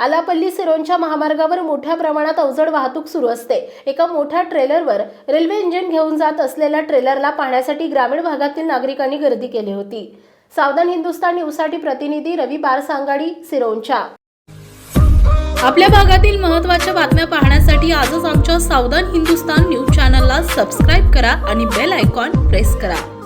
आलापल्ली सिरोंच्या महामार्गावर मोठ्या प्रमाणात अवजड वाहतूक सुरू असते. एका मोठ्या ट्रेलरवर रेल्वे इंजिन घेऊन जात असलेल्या ट्रेलरला पाहण्यासाठी ग्रामीण भागातील नागरिकांनी गर्दी केली होती. सावधान हिंदुस्तान न्यूजसाठी प्रतिनिधी रवी बारसांगाडी सिरोंच्या आपल्या भागातील महत्त्वाच्या बातम्या पाहण्यासाठी आजच आमच्या सावधान हिंदुस्तान न्यूज चॅनलला सबस्क्राईब करा आणि बेल आयकॉन प्रेस करा.